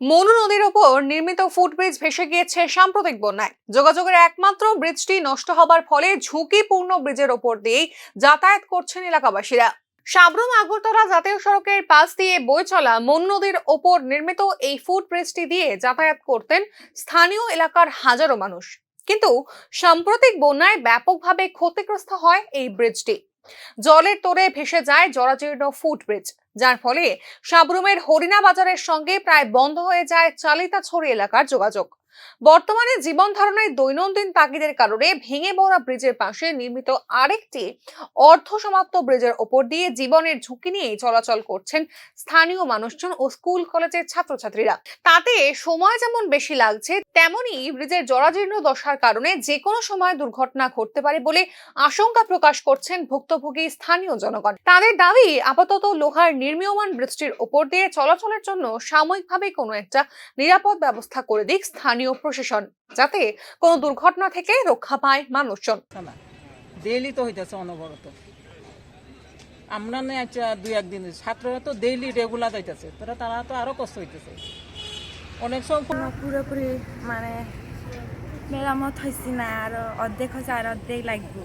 মনু নদীর ওপর নির্মিত ফুটব্রিজ ভেসে গিয়েছে সাম্প্রতিক বন্যায়। যোগাযোগের একমাত্র ব্রিজটি নষ্ট হবার ফলে ঝুঁকিপূর্ণ ব্রিজের ওপর দিয়েই যাতায়াত করছেন এলাকাবাসীরা। সাবরুম আগরতলা জাতীয় সড়কের পাশ দিয়ে বয়ে চলা মনু নদীর ওপর নির্মিত এই ফুটব্রিজটি দিয়ে যাতায়াত করতেন স্থানীয় এলাকার হাজারো মানুষ। কিন্তু সাম্প্রতিক বন্যায় ব্যাপকভাবে ক্ষতিগ্রস্ত হয় এই ব্রিজটি জলের তোরে ভেসে যায় জরাজীর্ণ ফুটব্রিজ যার ফলে সাবরুমের হরিণা বাজারের সঙ্গে প্রায় বন্ধ হয়ে যায় চালিতাছড়ি এলাকার যোগাযোগ। বর্তমানে জীবন ধারণের দৈনন্দিন তাগিদের কারণে ভেঙে পড়া ব্রিজের পাশে নির্মিত আরেকটি অর্ধ সমাপ্ত ব্রিজের ওপর দিয়ে জীবনের ঝুঁকি নিয়ে চলাচল করছেন স্থানীয় মানুষজন ও স্কুল কলেজের ছাত্রছাত্রীরা। তাতে সময় যেমন বেশি লাগছে, তেমনি ব্রিজের জরাজীর্ণ দশার কারণে যে কোনো সময় দুর্ঘটনা ঘটতে পারে বলে আশঙ্কা প্রকাশ করছেন ভুক্তভোগী স্থানীয় জনগণ। তাদের দাবি, আপাতত লোহার নির্মীয়মান ব্রিজটির ওপর দিয়ে চলাচলের জন্য সাময়িকভাবে কোনো একটা নিরাপদ ব্যবস্থা করে দিক স্থানীয় প্রশাসন যাতে কোনো দুর্ঘটনা থেকে রক্ষা পায় মানুষজন। ডেইলি তো হইতেছে অনবরত। আমরা না একটা দুই একদিন ছাত্ররা তো ডেইলি রেগুলার যাইতেছে তোরা তারা তো আরও কষ্ট হইতেছে। অনেক সময় পুরোপুরি মানে মেরামত হয়েছে না আর অর্ধেক হয়েছে আর অর্ধেক লাগবে।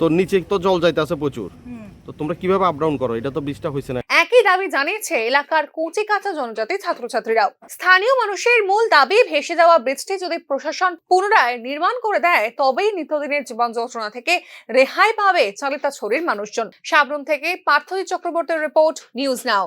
তো নিচে তো জল যাইতেছে প্রচুর। হুম। তো তোমরা কীভাবে আপ ডাউন করো? এটা তো বৃষ্টিটা হয়েছে না। একই দাবি জানিয়েছে এলাকার কুচি কাঁচা জনজাতি ছাত্রছাত্রীরাও। স্থানীয় মানুষের মূল দাবি ভেসে যাওয়া ব্রিজটি যদি প্রশাসন পুনরায় নির্মাণ করে দেয়, তবেই নিত্যদিনের জীবন যন্ত্রণা থেকে রেহাই পাবে চালিতা ছড়ির মানুষজন। সাবরুম থেকে পার্থ চক্রবর্তীর রিপোর্ট, নিউজ নাও।